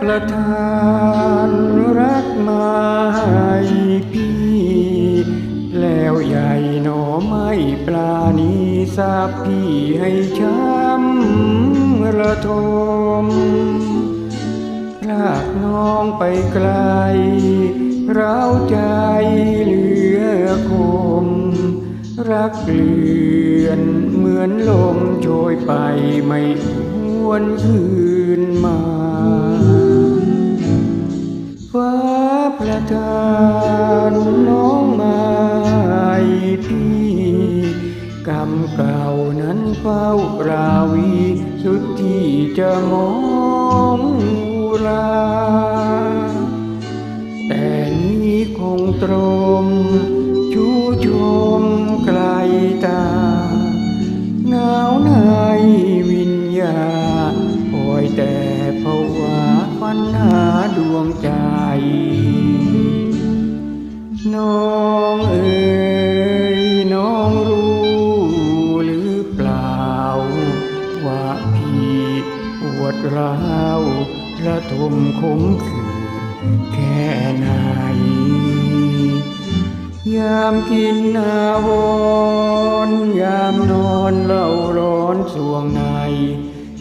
ประทานรักมาให้พี่ แล้วใหญ่หนอไม่ปลานีทราบพี่ให้ช้ำระทมพลากน้องไปไกลร้าวใจเหลือคม รักเลือนเหมือนลมโชยไปไม่วนคืนมา ประทานน้องมาให้พี่กรรมเก่านั้นเฝ้าราวี สุดที่จะมองลาแต่นี้คงตรมชูชมไกลตาหนาวในวิญญาคอยแต่ภาวะปัญหาดวงใจ น้องเอ๋ยน้องรู้หรือเปล่า ว่าพี่ปวดร้าวระทมคมขืนแค่ไหนยามกินอาวรยามนอนเล่าร้อนสวงใน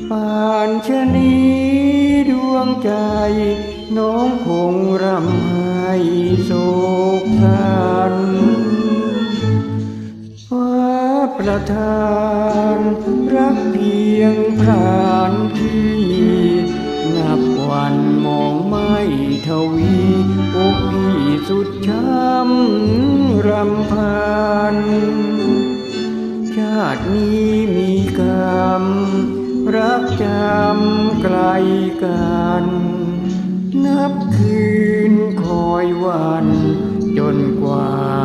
ปานชะนี้ดวงใจ น้องคงรำไห้โศ ประทานรักเพียงพรานที่นับวันมองไม่ทวีอกพี่สุดช้ำรำพัน ชาตินี้มีกรรม รักจำไกลกัน นับคืนคอยวัน จนกว่า